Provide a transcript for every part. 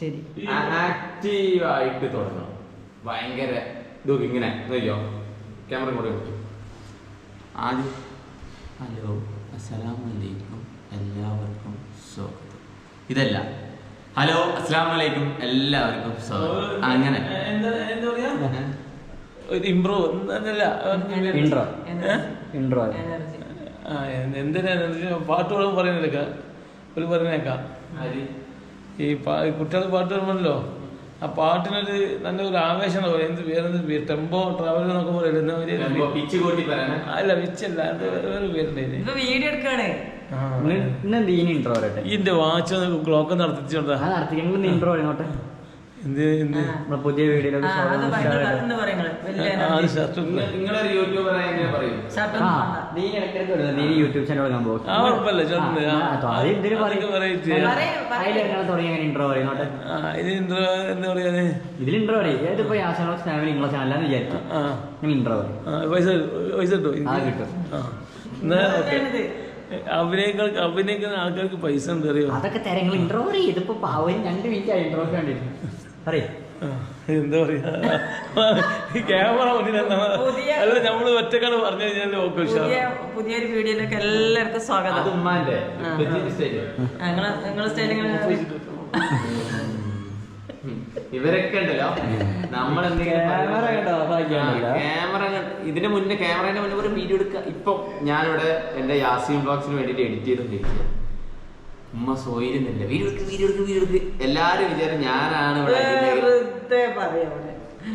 ശരി. ആക്റ്റീവ് ആയിട്ട് തുടങ്ങണം. ഭയങ്കര ഇതൊക്കെ ഇങ്ങനെ. നോക്കിയോ? ക്യാമറ കൂടെ വെക്കും ആദ്യം ഹലോ അസ്സലാമലൈക്കും. എല്ലാവർക്കും സ്വാഗതം. ഇതല്ല. ഹലോ അസ്സലാമലൈക്കും. എല്ലാവർക്കും സ്വാഗതം. അങ്ങനെ. ഇംപ്രൂവ് എന്നല്ല ഇൻട്രോ? ഇൻട്രോ. ആ എന്ത്- എന്തിനാ പാട്ടുകളും പറയുന്നേക്കാം ഒരു പറഞ്ഞേക്കാം ആര്? ഈ പാ- കുട്ടികൾ പാട്ട് വരുമ്പോഴല്ലോ ആ പാട്ടിനൊരു നല്ല ഒരു ആവേശം എന്ത് വേറെ ടെമ്പോ ട്രാവൽ എന്നൊക്കെ പറയില്ല ഇപ്പൊ പിച്ച് അല്ല വിച്ചല്ല അത് വേറെ പേരുണ്ടായില്ലേ ഇതിന്റെ വാച്ച് ക്ലോക്ക് നടത്തിച്ചോണ്ടാ ആ നടത്തി ഞങ്ങൾ ഇൻട്രോ പുതിയ വീഡിയോ നീ ഇടയ്ക്കിടയ്ക്ക് നീ യൂട്യൂബ് ചാനൽ തുടങ്ങാൻ പോകും. ഇൻട്രോ എന്താ പറയാ? ഇതിൽ ഇൻട്രോ പറയും ഏതിപ്പോ യാസനോ ഫാമിലി നിങ്ങളെ ചാനലാന്ന് ഇൻട്രോ പറയും? ആ, പൈസ പൈസ കിട്ടോ ആ, കിട്ടും. ആ എന്നാ ഓക്കെ. അഭിനയിക്കാൻ അഭിനയിക്കുന്ന ആൾക്കാർക്ക് പൈസ എന്താ അറിയോ? അതൊക്കെ തരങ്ങൾ ഇൻട്രോ പറയും. ഇതിപ്പോ പാവം. രണ്ട് മിനിറ്റ് ഇൻട്രോ കണ്ടിരുന്നു പറയും എന്താ പറയാ? ഈ ക്യാമറ അല്ല നമ്മൾ ഒറ്റക്കാണ് പറഞ്ഞു കഴിഞ്ഞാൽ ഓക്കെ പുതിയൊരു വീഡിയോയിലേക്ക് എല്ലാവർക്കും സ്വാഗതം. ഉമ്മാന്റെ നിങ്ങളെ ഇവരൊക്കെ ഉണ്ടല്ലോ. നമ്മൾ ക്യാമറ കണ്ടോ? ക്യാമറ ഇതിന്റെ മുന്നേ ക്യാമറയുടെ മുന്നേ ഒരു വീഡിയോ എടുക്കുക ഇപ്പൊ ഞാനിവിടെ എന്റെ യാസീം ബ്ലോഗ്സിന് വേണ്ടിട്ട് എഡിറ്റ് ചെയ്തോണ്ടിരിക്കുക ഉമ്മ സോയിരുന്നില്ല വീടുക്ക് വീടുക്ക് വീടുക്ക് എല്ലാരും വിചാരം ഞാനാണ് ഇവിടെ ഇതിന്റെ- വെറുതെ പറയാ.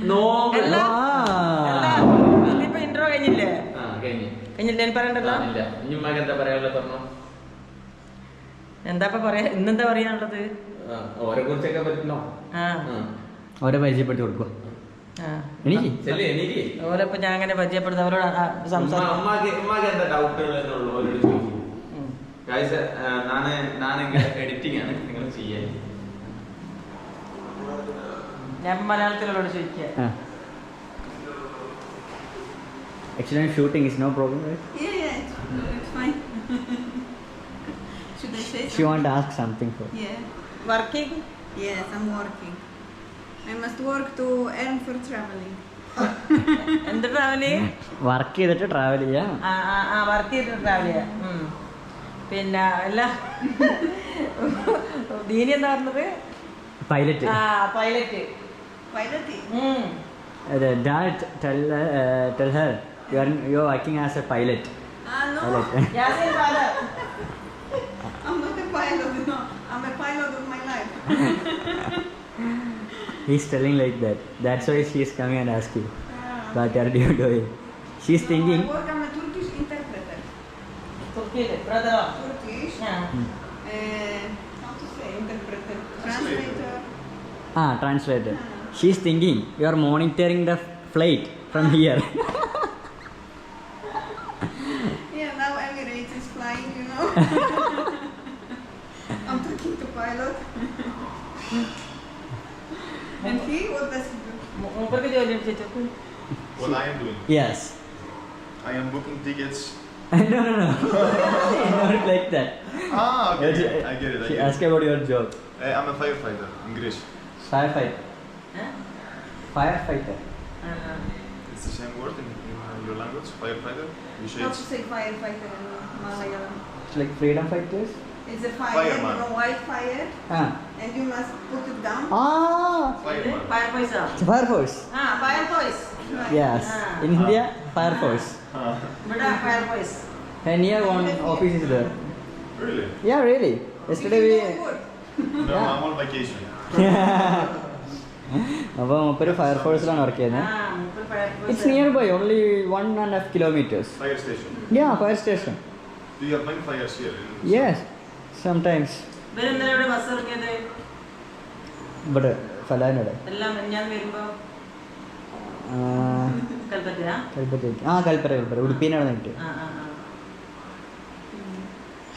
നോമ്പ്. ഇതിപ്പോ intro കഴിഞ്ഞില്ലേ? ആ കഴിഞ്ഞു. കഴിഞ്ഞില്ലേ? ഇനി പറയണ്ടല്ലോ? ആ, ഇല്ല. ഇനി ഉമ്മക്ക് എന്താ പറയാനുള്ളത് പറഞ്ഞു? എന്താ ഇപ്പൊ പറയാ? ഇന്നെന്താ പറയാനുള്ളത്? ആ, ഓരെ കുറിച്ചൊക്കെ പറ്റണോ? ആ. അവരെ പരിചയപ്പെടുത്തി കൊടുക്കും ആ. എനിക്ക് ചെല്ലി എനിക്ക് ഓരോ ഞാൻ അങ്ങനെ പരിചയപ്പെടുത്ത അവരോട് ആ സംസാരം ഉമ്മാക്ക് ഉമ്മാക്ക് എന്താ ഡൗട്ടുകൾ എന്നുള്ളൂ അവരോട് ചോദിക്കും ഉം. ഗൈസ് നാണ് നാണെങ്കിൽ എഡിറ്റിംഗ് ആണ് നിങ്ങൾ ചെയ്യാൻ ഞാൻ മലയാളത്തിലോട് ചോദിക്കുക shooting shooting no no problem Yeah, yeah, it's, it's fine. Should I say something? She want to ask something for Yeah. Working? Yes, I'm working. I must work to earn for traveling. എന്ത് travel work ചെയ്തിട്ട് travel ചെയ്യാം ആ ആ ആ work ചെയ്തിട്ട് travel ചെയ്യാം. പിന്നെ അല്ല ദീനി എന്താ പറഞ്ഞത് പൈലറ്റ് ആ pilot Piloting. Dad tell tell her you are you are working as a pilot Ah, no. Pilot I'm not a pilot, no. I'm a pilot of my life. He's telling like that. That's why she is coming and asking, Ah. what are you doing? She's thinking, Turkish, brother. Turkish. Yeah. Uh, mm. eh, how to say? Interpreter. Translator. Ah, translator. Ah. She's thinking you are monitoring the flight from here. yeah, now Emirates is flying, you know. I'm talking to pilot. and he, what does he do? What I am doing? Yes. I am booking tickets no, no, no. Not like that. Ah, okay. I get it. I she get asked it. about your job. Hey, I'm a firefighter. English. Firefighter. Huh? Firefighter. Uh-huh. It's the same word in, in uh, your language, firefighter. You should. Not say firefighter in Malayalam. It's like freedom fighters. It's a fire, Fireman. you know, white fire, Huh? and you must put it down. Ah! Fireman. Fire force. Fire force. Ah, fire force. Yeah. Yes. Ah. In India, fire force. ഇവിടെ fire force And here one office is there. really? Yeah, really. Yesterday we. No, Yeah. I'm on vacation. അപ്പോൾ മൂപ്പര് ഫയർഫോഴ്സിലാണ് work ആ ചെയ്യുന്നത് it's near by only one and half kilometres yeah fire station Do you have many fires here? in- yes sometimes ഇവിടെ bus ഇറക്കിയത് ഇവിടെ ഫലാനയുടെ എല്ലാം ഞാൻ വരുമ്പോൾ കൽപ്പറ്റ ആ കൽപ്പറ്റ കൽപ്പറ്റ ഉടുപ്പീനാണ് നിന്നിട്ട് ആ ആ ആ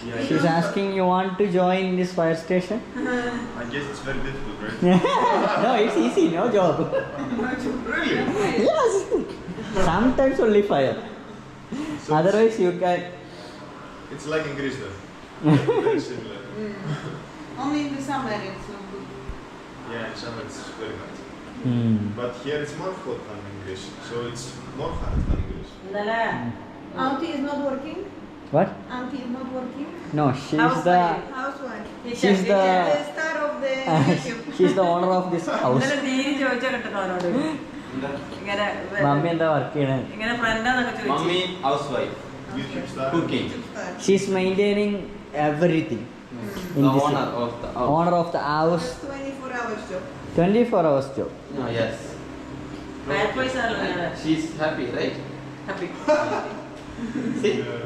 Yeah, she's asking you want to join this fire station I guess it's very difficult, right? No it's easy no job really? Yes sometimes only fire So otherwise you can It's like in Greece then. very similar. Only in the summer it's not good. Yeah, in summer it's very hot. Hmm. But here it's more hot than English, so it's more hot than English. ഇന്നലെ Auntie is not working. What? Auntie is not working. No, she's Housewife. the Housewife. she's the The star of the YouTube. she's the owner of this house. ഇന്നലെ തീരെ ചോദിച്ചാ കിട്ടുന്നു അവനോട് എന്താ? ഇങ്ങനെ mummy എന്താ work ചെയ്യണേ ഇങ്ങനെ ഫ്രണ്ടാന്നൊക്കെ ചോദിച്ചു mummy housewife YouTube star. Cooking Star. She's maintaining everything In this- owner of the owner of the house Just 24 hours job. Twenty four hours job yes Bad boys ആണല്ലോ ഇങ്ങനെ. She's happy right happy See? Yeah.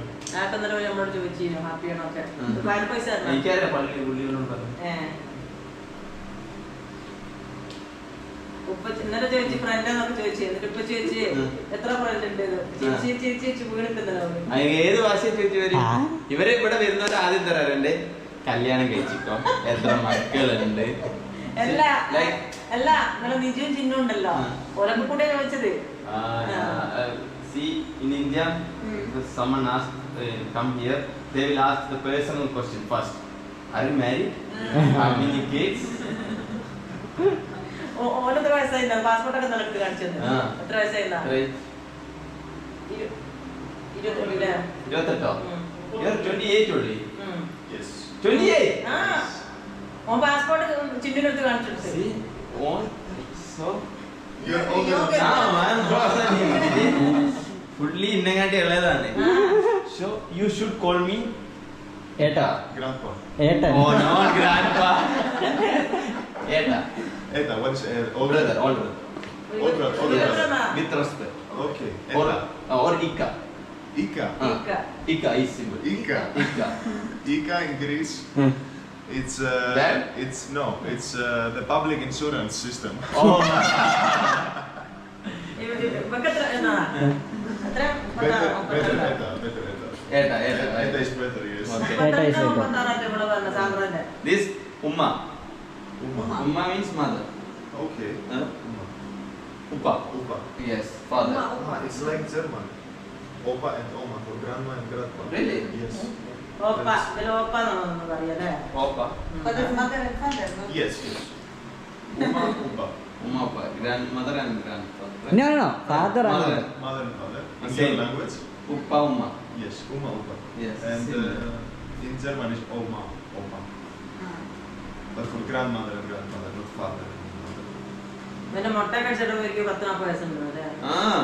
നമ്മളോട് ചോദിച്ചിരുന്നു happy ഒക്കെ ഉം. Bad പൈസ എനിക്കറിയാം പള്ളി പുള്ളികളോട് പറഞ്ഞു ഉപ്പ ഇന്നലെ ചോദിച്ചു ഫ്രണ്ടാന്നൊക്കെ ചോദിച്ചു എന്നിട്ട് ഇപ്പൊ ചോദിച്ചു ഉം. എത്ര ഫ്രണ്ട് ഉണ്ട് ഇത്? ചേച്ചി ചേച്ചി ചേച്ചി വീണിട്ടുണ്ടല്ലോ അവർ. ആ, ഏത് ഭാഷ ചോദിച്ചു വരും ആ. ഇവരെ ഇവിടെ വരുന്നവർ ആദ്യം തരാറ് കല്യാണം കഴിച്ചിട്ടോ എത്ര മക്കളുണ്ട് അല്ല അല്ല ഇന്നലെ നിജുവും ചിന്നും ഉണ്ടല്ലോ ആ. കൂടെ ചോദിച്ചത് uh, uh, see, in India, if someone asks, uh, come here, they will ask the personal question first. Are you married? How many kids? ഓ- ഓന് എത്ര വയസ്സായില്ല പാസ്പോർട്ട് ഒക്കെ നിലയ്ക്ക് കാണിച്ചത് ആ. എത്ര വയസ്സായില്ല Right. ഇരുപത്തില്ലേ ഇരുപത്തെട്ടോ ഉം. You're 28 only. ഉം. Yes. Indian of the concert. See, one, so. You're older than me. I'm older than you. Fully innagante eladane. So you should call me. Eta. Grandpa. Eta. Oh, not grandpa. Eta. Eta. What's uh, older? Brother, older. Older, older. Yes. With respect. Okay. Eta. Or, uh, or Ika. Ika. Uh, Ika. Ika is symbol. Ika. Ika. Ika in Greece. Hmm. It's uh, It's no. It's uh, the public insurance system. Oh една. Better, better, better, better, better. better, yes. Better is better. Okay. Opa. it's like German. Opa and Oma for grandma and grandpa. Really? Yes. ഓപ്പ ഇതിൽ ഓപ്പ എന്നാണ് പറയല്ലേ Oppa. But it's mother and father, no? Yes, yes. Uma, Upa. Umma, Uppa. Grandmother and grandfather. right? No, no, no. Father and Mother. mother. Mother and father. In Same. your language? Upa, Uma. Yes. Uma, Upa. Yes. And similar. uh, in German is Oma, Opa. Ah. But for grandmother and grandfather, not father പിന്നെ മുട്ട കഴിച്ചിട്ട് ഒരിക്കൽ പത്ത് നാൽപ്പത് വയസ്സുണ്ട് അല്ലേ Ah.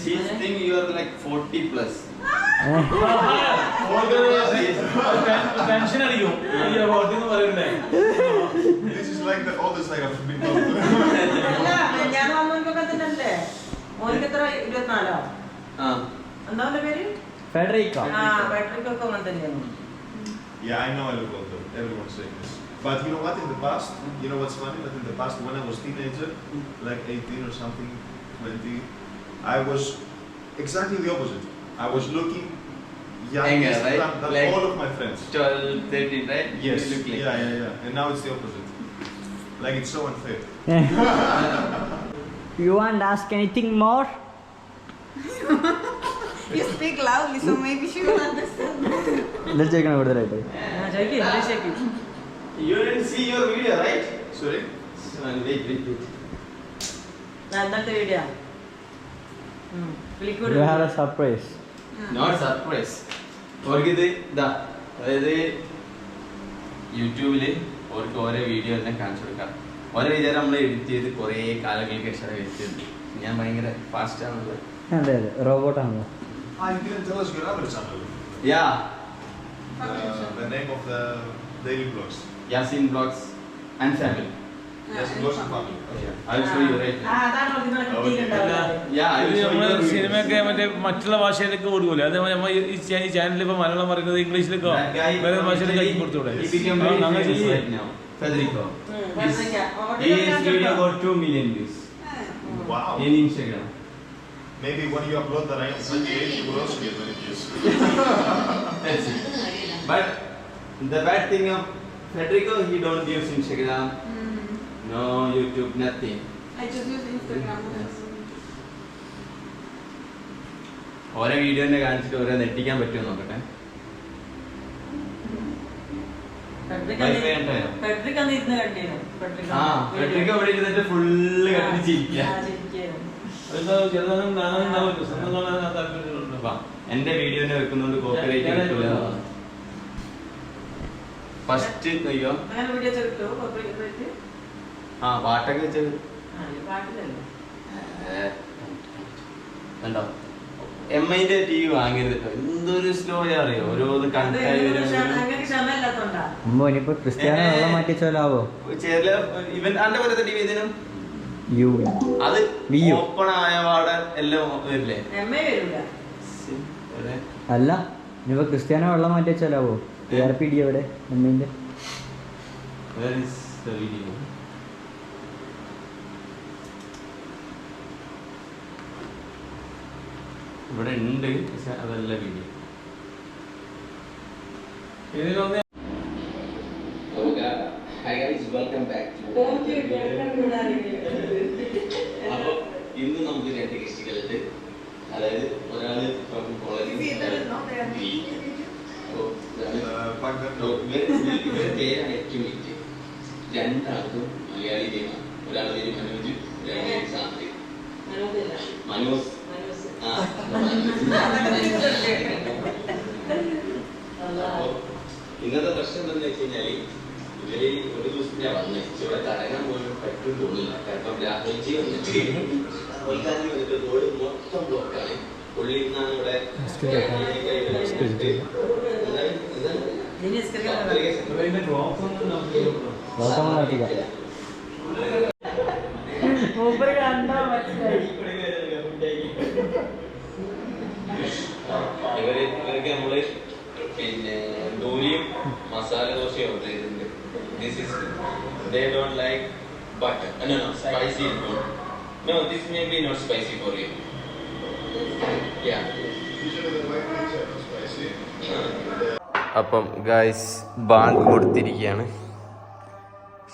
She's think you are like 40 plus. Tension അടിക്കും ഈ ഹോട്ടൽ എന്ന് പറയണ്ടേ This is like the oldest I have been അല്ല ഞാൻ വന്നവർക്കൊക്കെ തന്നെ മോനിക്ക് എത്ര ഇരുപത്തിനാലോ Ah. എന്താ അവന്റെ പേര് ഫെഡറിക്കോ ആ പാട്രിക്കൊക്കെ അങ്ങനെ തന്നെയാണ് yeah, I know I look older. Everyone's saying this. But you know what? In the past, you know what's funny? That in the past, when I was teenager, like 18 or something, 20, I was exactly the opposite. I was looking youngest Younger, right? than, than Like- all of my friends. 12, 13, right? Yes. You look like. yeah, yeah, yeah. And now it's the opposite. Like it's so unfair. You want to ask anything more? You speak loudly, so maybe she will understand. Let's take another right. ಜಗಿ English ಹೇಗೆ You didn't see your video, right? Sorry. Uh, Wait, wait, wait. ನಾನು video ಹ್ಞೂ You had a surprise. Surprise. അവർക്ക് ഇത് ഇതാ അതായത് യൂട്യൂബിൽ അവർക്ക് ഓരോ വീഡിയോ തന്നെ കാണിച്ചു കൊടുക്കാം ഓരോ വിചാരം നമ്മൾ എഡിറ്റ് ചെയ്ത് കുറേ കാലങ്ങൾക്ക് ശേഷം എഡിറ്റ് ചെയ്തു ഞാൻ ഭയങ്കര ഫാസ്റ്റ് ആണല്ലോ അതെ other channel. Yeah Uh, the name of the daily vlogs. yasin blogs and family vlogs and family. Okay. I will show you right ആ അതാണ് ഒറിജിനൽ കിട്ടിയിട്ടുണ്ടാവില്ല യാ ഐ വിൽ ഷോ നമ്മൾ യു സിനിമയൊക്കെ മറ്റേ മറ്റുള്ള ഭാഷയിലേക്ക് ഓടുകൂല അതേപോലെ നമ്മൾ ഈ ചാ- ഈ ചാനലിൽ ഇപ്പൊ മലയാളം പറയുന്നത് ഇംഗ്ലീഷിലേക്കോ വേറെ ഭാഷയിലേക്ക് ആക്കി കൊടുത്തൂടെ He became ആ, very അങ്ങനെ famous ചെയ്യ്. right now. Federico. ഉം, His, ഫെഡറിക്ക. അവിടെ his ഞാൻ video കണ്ടു. got 2 million views Wow. in Instagram. Maybe when you upload that I am 28, you will also get many views. That's it. But the bad thing of Federico, he don't use Instagram, Mm. No YouTube, nothing. I just use Instagram. ഓരോ video തന്നെ കാണിച്ചിട്ട് ഓരോ നെട്ടിക്കാൻ പറ്റുമോ നോക്കട്ടെ? Frederick അവിടെ ഇരുന്നിട്ട് full കണ്ടിച്ചിരിക്കുക എന്റെ വീഡിയോനെ വെക്കുന്നോണ്ട് കോപ്പിറൈറ്റ് കിട്ടില്ല ഫസ്റ്റ് അയ്യോ. വീഡിയോ ആ പാട്ടൊക്കെ വെച്ചത് കണ്ടോ? എം ഐന്റെ ടി വി വാങ്ങരുത് എന്തൊരു സ്ലോ അറിയോ? ഓരോന്ന് കണ്ടായി അമ്മ ക്രിസ്ത്യാനോ വെള്ളം മാറ്റിച്ചാലാവോ? ചില ഇവൻ അന്റെ പോലത്തെ ടി വി ഇതിനും? യു. അത് ഓപ്പൺ ആയ പാടെ എല്ലാം വരില്ലേ? അല്ല ഇനിയിപ്പോ ക്രിസ്ത്യാനോ വെള്ളം മാറ്റിച്ചാലാവോ? ആർ പി ഡി എവിടെ അമ്മേന്റെ where is the video? ഇവിടെ ഉണ്ട് പക്ഷെ അതല്ല വീഡിയോ ഇതിലൊന്ന് അപ്പൊ ഇന്ന് നമുക്ക് രണ്ട് ഗസ്റ്റുകളുണ്ട് അതായത് ഒരാൾ കോളേജ് രണ്ടാൾക്കും മലയാളി ഗെയിമാണ് ഒരാളുടെ പേര് മനോജ് ഒരാളുടെ പേര് മനോജ് മനോജ് ആ അപ്പൊ ഇന്നത്തെ പ്രശ്നം എന്താണെന്ന് വെച്ച് കഴിഞ്ഞാൽ ഇവർ ഒരു ദിവസം ഞാൻ വന്നു. ഇവിടെ തടയാൻ പോലും പറ്റും തോന്നില്ല കാരണം രാഹുൽജി വന്നിട്ട് വന്നിട്ട് റോഡ് മൊത്തം ബ്ലോക്കാണ് പുള്ളി നിന്നാണ് ഇവിടെ ഇവർ ഇവരൊക്കെ നമ്മൾ നിസ്കരിക്കാൻ ഇതിന്റെ ഡ്രോപ്സ് ഒന്നും നമുക്ക് ലോകം മാറ്റിക്കാം മൂപ്പര് കണ്ടാ മനസ്സിലായി ഇവർ ഇവർക്ക് നമ്മൾ പിന്നെ ദൂരിയും മസാല ദോശയും ഓർഡർ ചെയ്തിട്ടുണ്ട് this is they don't like butter. Uh, no, no, spicy is good. No, this may be not spicy for you. spicy. അപ്പം ഗായ്സ് ബാങ്ക് കൊടുത്തിരിക്കുകയാണ്.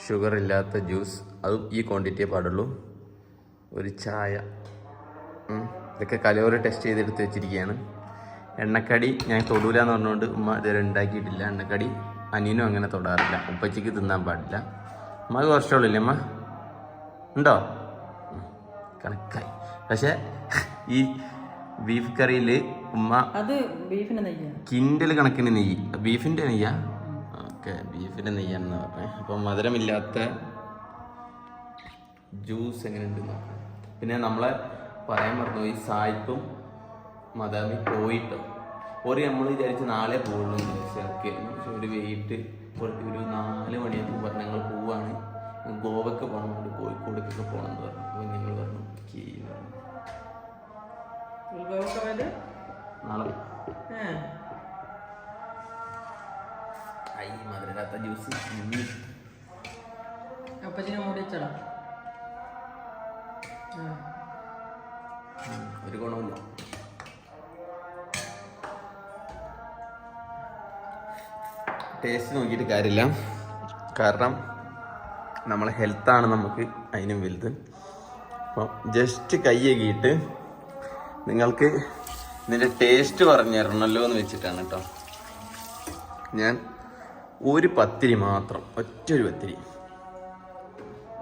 ഷുഗർ ഇല്ലാത്ത ജ്യൂസ് അതും ഈ ക്വാണ്ടിറ്റിയെ പാടുള്ളൂ. ഒരു ചായ. ഇതൊക്കെ കലോറി ടെസ്റ്റ് ചെയ്തെടുത്ത് വെച്ചിരിക്കുകയാണ്. എണ്ണക്കടി ഞാൻ തൊടൂല എന്ന് പറഞ്ഞുകൊണ്ട് ഉമ്മ ഇതുവരെ ഉണ്ടാക്കിയിട്ടില്ല. എണ്ണക്കടി അനിയനും അങ്ങനെ തൊടാറില്ല. ഉപ്പച്ചയ്ക്ക് തിന്നാൻ പാടില്ല. ഉമ്മ ഇല്ലേ അമ്മ? ഉണ്ടോ? കണക്കായി. പക്ഷെ ഈ ബീഫ് കറിയിൽ ഉമ്മ അത് നെയ്യ. കിൻഡൽ കണക്കിന് നെയ്യ്. ബീഫിന്റെ നെയ്യ? ഓക്കെ ബീഫിന്റെ നെയ്യാന്ന് പറഞ്ഞത് അപ്പം മധുരമില്ലാത്ത ജ്യൂസ് എങ്ങനെയുണ്ട് നോക്കാം. പിന്നെ നമ്മളെ പറയാൻ മറന്നു ഈ സായിപ്പും മദാമി പോയിട്ടോ? ഒരു നമ്മൾ വിചാരിച്ച് നാളെ പോകുള്ളൂ എന്ന് വിചാരിച്ചായിരുന്നു പക്ഷെ ഒരു വെയിറ്റ് ഒരു നാല് മണിയാകുമ്പോൾ പറഞ്ഞു ഞങ്ങൾ പോവാണ്. ഗോവക്ക് പോകണം കൊണ്ട് കോഴിക്കോടേക്കൊക്കെ പോകണം എന്ന് പറഞ്ഞു. അപ്പോൾ നിങ്ങൾ പറഞ്ഞു നാളെ ഐ മധുരമില്ലാത്ത ജ്യൂസ് അപ്പച്ചിനെ മൂടി വെച്ചടാ ഒരു ഗുണമില്ല ടേസ്റ്റ് നോക്കിയിട്ട് കാര്യമില്ല. കാരണം നമ്മളെ ഹെൽത്താണ് നമുക്ക് അതിനും വലുത്. അപ്പം ജസ്റ്റ് കൈയകിയിട്ട് നിങ്ങൾക്ക് ഇതിന്റെ ടേസ്റ്റ് പറഞ്ഞു തരണമല്ലോ എന്ന് വെച്ചിട്ടാണ് കേട്ടോ. ഞാൻ ഒരു പത്തിരി മാത്രം ഒറ്റ ഒരു പത്തിരി.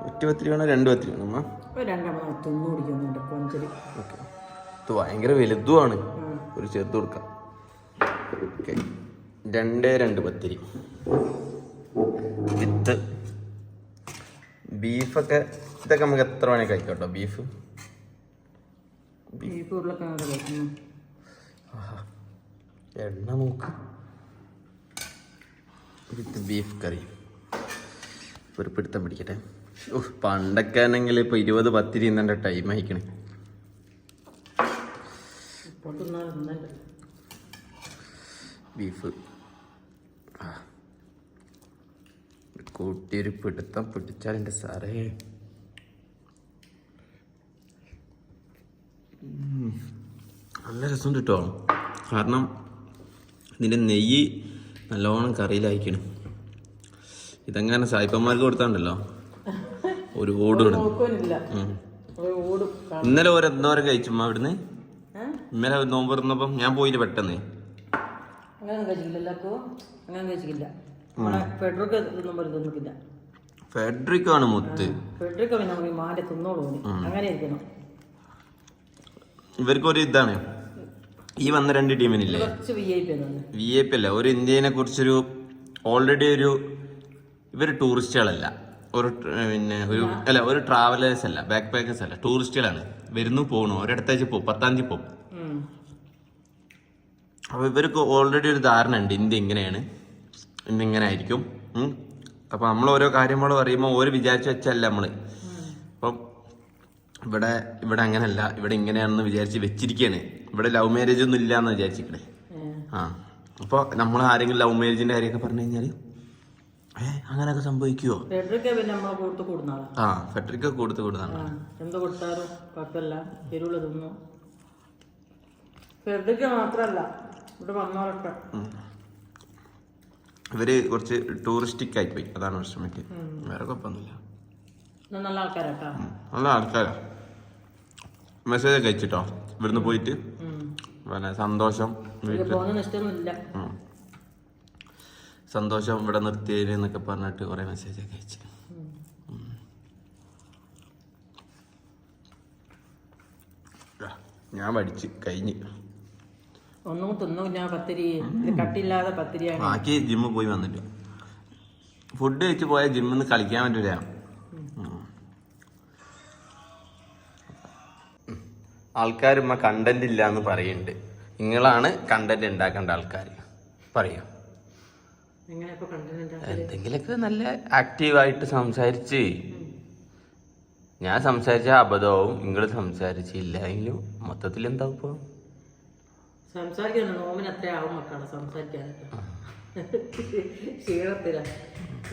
ഒറ്റ പത്തിരി വേണോ രണ്ട് പത്തിരി വേണോ ഓക്കെ. ഇത് ഭയങ്കര വലുതുമാണ്. ഒരു ചെറുത് കൊടുക്കാം. ഓക്കെ. രണ്ടേ രണ്ട് പത്തിരി. വിത്ത്. ബീഫൊക്കെ ഇതൊക്കെ നമുക്ക് എത്ര വേണമെങ്കിൽ കഴിക്കാം കേട്ടോ. ബീഫ്. എണ്ണ നോക്ക് വിത്ത് ബീഫ് കറി. ഒരു പിടുത്തം പിടിക്കട്ടെ. ഓ പണ്ടൊക്കെ ആണെങ്കിൽ ഇപ്പൊ ഇരുപത് പത്തിരി ഇന്നെ ടൈം അയക്കണേ ഇപ്പോൾ ബീഫ്. കൂട്ടിയൊരു പിടുത്തം പിടിച്ചാൽ എന്റെ സാറേ. നല്ല രസമുണ്ട് കേട്ടോ. കാരണം ഇതിന്റെ നെയ്യ് നല്ലോണം കറിയിലായിക്കണം ഇതെങ്ങനെ സായിപ്പന്മാർക്ക് കൊടുത്താണ്ടല്ലോ? ഒരു ഓട് കിടന്നു ഒരു ഓടും ഇന്നലെ ഒരു എന്തോരം കഴിച്ചുമ്മ അവിടുന്ന്? ഇന്നലെ നോമ്പ് തുറന്നപ്പം ഞാൻ പോയില്ല പെട്ടെന്ന്. അങ്ങനെ കഴിച്ചില്ല ഫെഡറിക്ക് ആണ് മുത്ത്. ഇവർക്ക് പിന്നെ നമുക്ക് മാന്റെ തിന്നോളൂ അങ്ങനെ ഇരിക്കണം ഇവർക്കൊരു ഇതാണ്. ഈ വന്ന രണ്ട് ടീമിനില്ലേ? വി ഐ പി തന്നെ അല്ല. ഒരു ഇന്ത്യനെ കുറിച്ചൊരു ഓൾറെഡി ഒരു ഇവർ ടൂറിസ്റ്റുകളല്ല ഒരു പിന്നെ ഒരു അല്ല ഒരു ട്രാവലേഴ്സ് അല്ല. ബാക്ക് പാക്കേഴ്സ് അല്ല. ടൂറിസ്റ്റുകളാണ് വരുന്നു പോകണു ഒരിടത്തേക്ക് പോകും. പത്താം തീയതി പോകും. അപ്പൊ അപ്പോൾ ഇവർക്ക് ഓൾറെഡി ഒരു ധാരണ ഉണ്ട്. ഇന്ത്യ ഇങ്ങനെയാണ്. ഇന്ത്യ ഇങ്ങനെ ആയിരിക്കും അപ്പൊ നമ്മൾ ഓരോ കാര്യങ്ങൾ പറയുമ്പോൾ ഓര് വിചാരിച്ചു വെച്ചല്ല നമ്മൾ അപ്പം ഇവിടെ ഇവിടെ അങ്ങനെയല്ല ഇവിടെ ഇങ്ങനെയാണെന്ന് വിചാരിച്ച് വെച്ചിരിക്കുകയാണ് ഇവിടെ ലവ് മാരേജ് ഒന്നും ഇല്ല എന്ന് വിചാരിച്ചിരിക്കണേ ആ. അപ്പോൾ നമ്മൾ ആരെങ്കിലും ലവ് മാരേജിന്റെ കാര്യമൊക്കെ പറഞ്ഞു കഴിഞ്ഞാൽ ഏ അങ്ങനെയൊക്കെ സംഭവിക്കുവോ? ആ ഫെഡറിക്ക കൊടുത്ത് കൊടുത്താണ് എന്ത് കൊടുത്താലും കുഴപ്പമില്ല. എരുവുള്ള തിന്നു. ഫെഡറിക്ക് മാത്രല്ല ഇവിടെ വന്നോളട്ടെ ഇവർ കുറച്ച് ടൂറിസ്റ്റിക് ആയി പോയി. അതാണ് പ്രശ്നം പറ്റി വേറെ കുഴപ്പമൊന്നുമില്ല. നല്ല ആൾക്കാരാട്ടാ. നല്ല ആൾക്കാരാ. മെസ്സേജ് ഒക്കെ അയച്ചിട്ടോ? ഇവിടുന്ന് പോയിട്ട്? പിന്നെ സന്തോഷം. സന്തോഷം ഇവിടെ നിർത്തിയതിന് എന്നൊക്കെ പറഞ്ഞിട്ട് കുറെ മെസ്സേജ് ഒക്കെ അയച്ചു. ഞാൻ പഠിച്ച് കഴിഞ്ഞ്. ഒന്നും തിന്നൂല്ല പത്തിരി ഇത് കട്ടില്ലാതെ പത്തിരിയാണ്. ബാക്കി ജിമ്മിൽ പോയി വന്നിട്ട്. ഫുഡ് കഴിച്ച് പോയാൽ ജിമ്മിൽ നിന്ന് കളിക്കാൻ പറ്റൂല. ആൾക്കാരുമ്മ കണ്ടന്റ് ഇല്ല എന്ന് പറയുന്നുണ്ട് നിങ്ങളാണ് കണ്ടന്റ് ഉണ്ടാക്കേണ്ട ആൾക്കാർ പറയാം. എന്തെങ്കിലുമൊക്കെ നല്ല ആക്റ്റീവായിട്ട് സംസാരിച്ച്. ഞാൻ സംസാരിച്ച അബദ്ധവും നിങ്ങൾ സംസാരിച്ചില്ല എങ്കിലും മൊത്തത്തിൽ എന്താ ഇപ്പോൾ സംസാരിക്കാൻ നോമിന് അത്ര ആവും മക്കളെ സംസാരിക്കാനൊക്കെ. ക്ഷീണത്തില.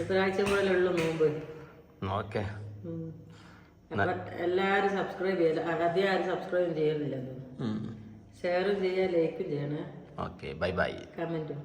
എത്രാഴ്ച പോലെ ഉള്ളു നോമ്പ് ഓക്കെ. എല്ലാരും സബ്സ്ക്രൈബ് ചെയ്യല. ആദ്യം ആരും സബ്സ്ക്രൈബ് ചെയ്യലില്ല. ഷെയറും ചെയ്യാ ലൈക്കും ചെയ്യണേ. Okay bye bye. കമന്റും